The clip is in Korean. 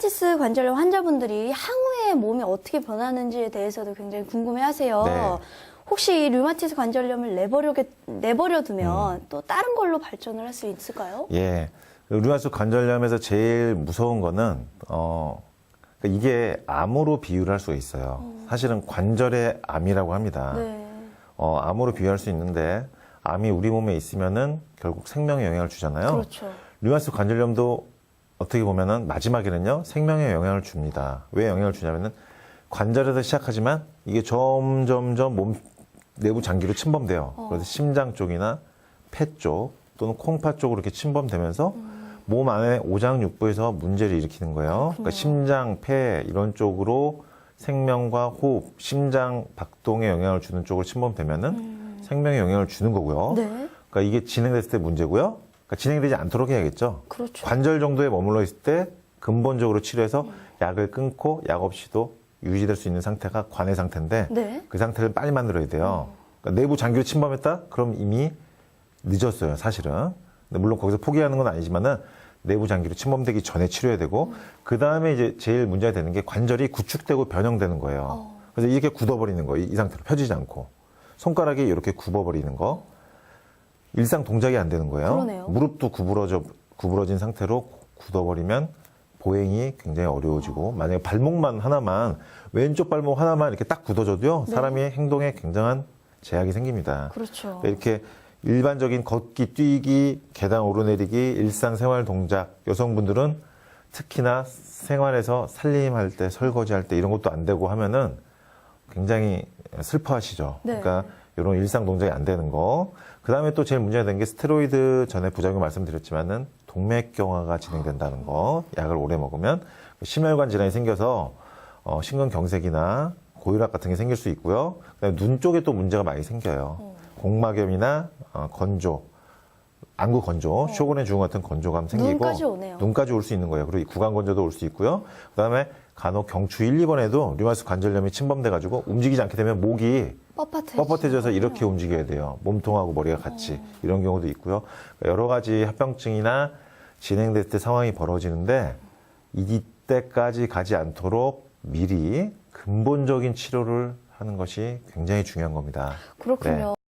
류마티스 관절염 환자분들이 향후에 몸이 어떻게 변하는지에 대해서도 굉장히 궁금해하세요. 네. 혹시 이 류마티스 관절염을 내버려 내버려 두면 음. 또 다른 걸로 발전을 할 수 있을까요? 예. 류마티스 관절염에서 제일 무서운 거는 어 그러니까 이게 암으로 비유를 할 수가 있어요. 사실은 관절의 암이라고 합니다. 네. 어, 암으로 비유할 수 있는데 암이 우리 몸에 있으면은 결국 생명에 영향을 주잖아요. 그렇죠. 류마티스 관절염도 어떻게 보면은 마지막에는요 생명에 영향을 줍니다. 왜 영향을 주냐면은 관절에서 시작하지만 이게 점점점 몸 내부 장기로 침범돼요. 어. 그래서 심장 쪽이나 폐 쪽 또는 콩팥 쪽으로 이렇게 침범되면서 몸 안에 오장육부에서 문제를 일으키는 거예요. 그러니까 심장, 폐 이런 쪽으로 생명과 호흡, 심장 박동에 영향을 주는 쪽으로 침범되면은 생명에 영향을 주는 거고요. 네. 그러니까 이게 진행됐을 때 문제고요. 그러니까 진행되지 않도록 해야겠죠. 그렇죠. 관절 정도에 머물러 있을 때 근본적으로 치료해서 약을 끊고 약 없이도 유지될 수 있는 상태가 관의 상태인데 네. 그 상태를 빨리 만들어야 돼요. 그러니까 내부 장기로 침범했다? 그럼 이미 늦었어요, 사실은. 물론 거기서 포기하는 건 아니지만은 내부 장기로 침범되기 전에 치료해야 되고 그 다음에 이제 제일 문제가 되는 게 관절이 구축되고 변형되는 거예요. 어. 그래서 이렇게 굳어버리는 거예요, 이, 이 상태로 펴지지 않고 손가락이 이렇게 굽어버리는 거. 일상 동작이 안 되는 거예요. 그러네요. 무릎도 구부러져 구부러진 상태로 굳어버리면 보행이 굉장히 아. 어려워지고 만약에 발목만 하나만 왼쪽 발목 하나만 이렇게 딱 굳어져도요 네. 사람의 행동에 굉장한 제약이 생깁니다. 그렇죠. 이렇게 일반적인 걷기, 뛰기, 계단 오르내리기, 일상생활 동작 여성분들은 특히나 생활에서 살림할 때, 설거지할 때 이런 것도 안 되고 하면은 굉장히 슬퍼하시죠. 네. 그러니까 이런 일상 동작이 안 되는 거. 그 다음에 또 제일 문제가 되는 게 스테로이드 전에 부작용 말씀드렸지만은 동맥경화가 진행된다는 거. 약을 오래 먹으면 심혈관 질환이 생겨서 어, 심근경색이나 고혈압 같은 게 생길 수 있고요. 그다음에 눈 쪽에 또 문제가 많이 생겨요. 어. 공막염이나 어, 건조, 안구 건조, 쇼곤의 주흥 같은 건조감 생기고 어. 눈까지 오네요. 눈까지 올 수 있는 거예요. 그리고 구강 건조도 올 수 있고요. 그다음에 간혹 경추 1, 2번에도 류마티스 관절염이 침범돼 가지고 움직이지 않게 되면 목이 뻣뻣해. 뻣뻣해져서 이렇게 움직여야 돼요. 몸통하고 머리가 같이 어. 이런 경우도 있고요. 그러니까 여러 가지 합병증이나 진행될 때 상황이 벌어지는데 이때까지 가지 않도록 미리 근본적인 치료를 하는 것이 굉장히 중요한 겁니다. 그렇군요.